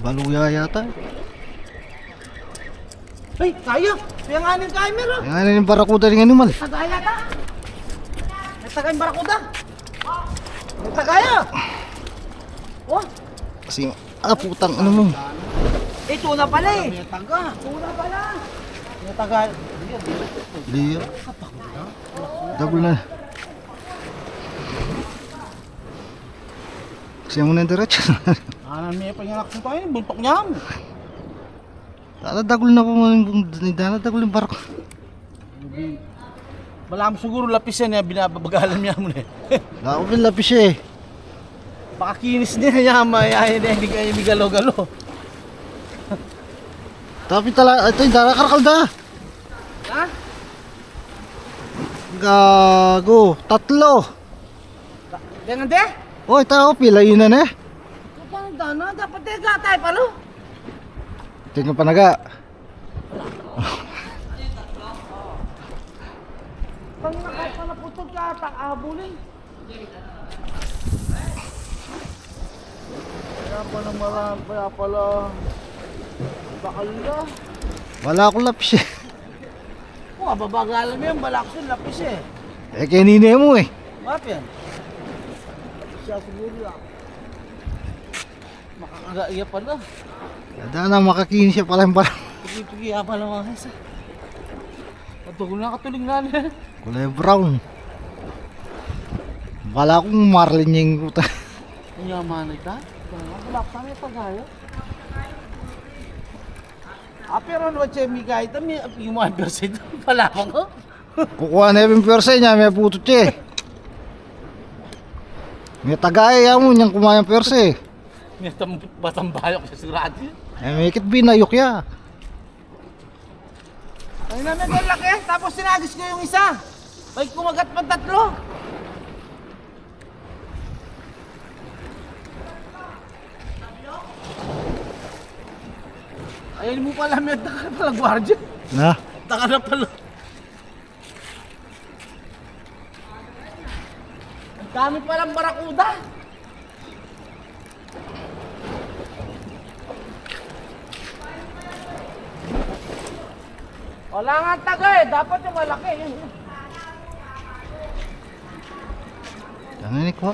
Baluya yata. Ay, kaya. Kaya nga ng camera. Yan nga yung barakuda ng animal. Tagaya ta. May tagay barakuda. May tagaya. Oh, Kasi, ah putang ano mo. eh tuna pala eh. May taga. Tuna pala. May taga. Liya. Double na. Kasi mo na yung diretso. Ano may panyanak sa tayo, buntok niya. Dala dagol na po mo yung dala dagol yung barko. Wala mo siguro lapis yan, eh, binababagalan niya mo eh. Wala ko yung lapis eh. Baka kinis niya niya, mayayain niya, hindi kayo hindi galo-galo. Tapi tala, ito yung dala karakalda. Ha? Gago, tatlo. Ganyan de? Oy, tao, pila yun na ne. Kapang dana, dapat tega tayo palo. Tingnan pa naga. Pang nakay pa na putol ka, tak abulin. Kaya pala marami, kaya pala. Bakal na. Wala akong lapis eh. Oh, babagalan mo yan, balakson, lapis eh. Eh, kanina mo eh. Map yan. Siya siguro lang. Makakagaiya pala. Dada na makakinis siya pala yung barko. Pigi-pigi pa lang mga isa. Patuloy na katuling na niya. Kulay brown. Wala akong marlin yung puta. Ang yaman na ita. Wala pa may pagaya. Ah, pero ano siya may kahit may yung mga percent pala ko. Kukuha na yung persa niya, may puto siya May tagaya mo niyang kumayang persa eh. May tam batambayok sa sigurado. Eh, may kit binayok ya. Ay na ang laki. Tapos sinagis ko yung isa. May kumagat pa tatlo. Ayun mo pala, may taka na pala gwardiya. Na? Taka na pala. Dami palang barakuda. Wala nga taga eh. Dapat yung malaki. Ano ni ko?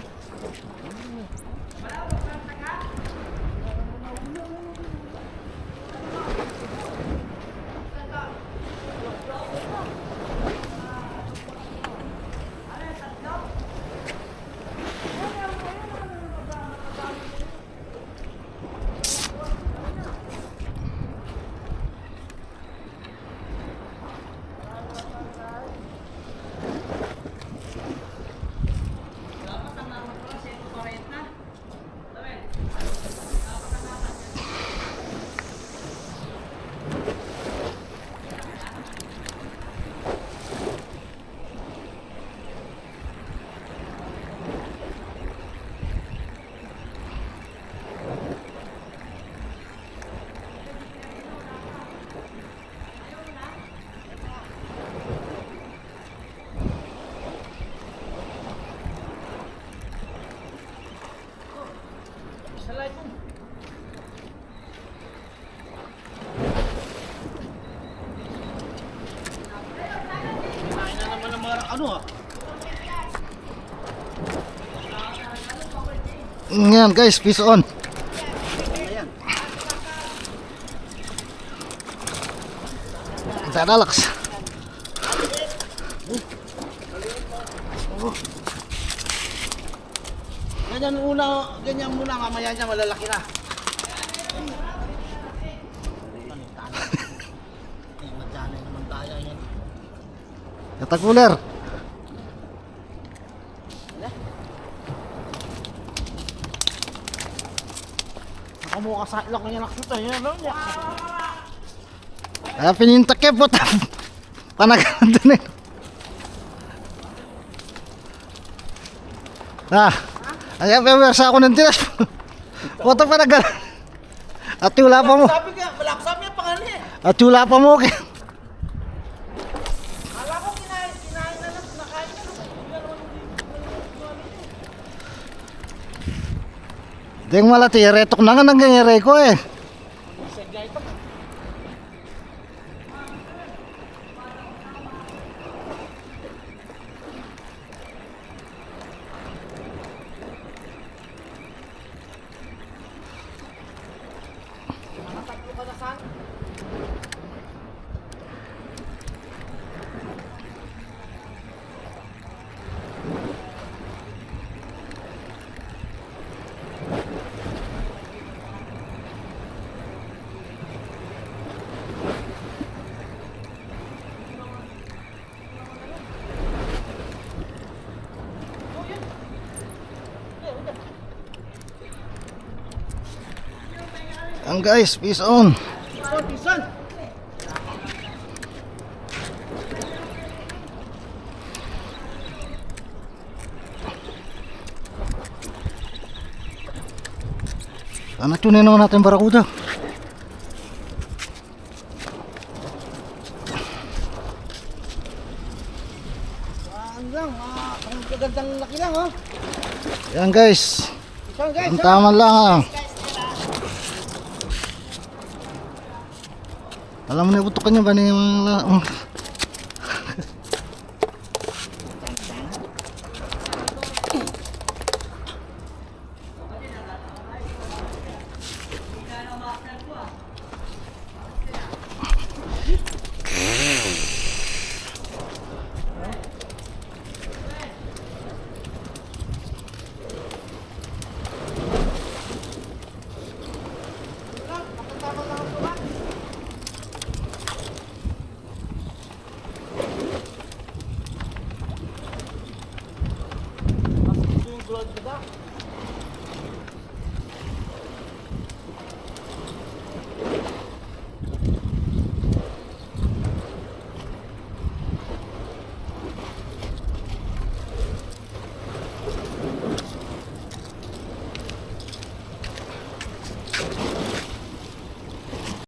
Kain na naman ng mga ano ah. Yan guys, peace on. Sana lakas. Ganyan muna, ganyan muna, mamaya niya malalaki na. Katakuler. Sa ilok niya nakita niya, ano niya? Kaya pinintak eh, puta. Panagan eh. Ah, ay, pewersa ako ng tiras. Puta panagan. At wala pa mo. Sabi ka, wala sabi ang pangalan eh. At wala pa mo. okay. Kala ko kinain, kinain na lang, nakain na lang. Hindi na naman hindi- hindi- hindi- hindi- Deng malati, retok na nga nang ko eh. Ang guys, peace on. Sana tunin naman natin barakuda. Ang gagandang laki lang, oh. Yan guys, ang tama lang ah. Alam mo na putukan niya ba ni mga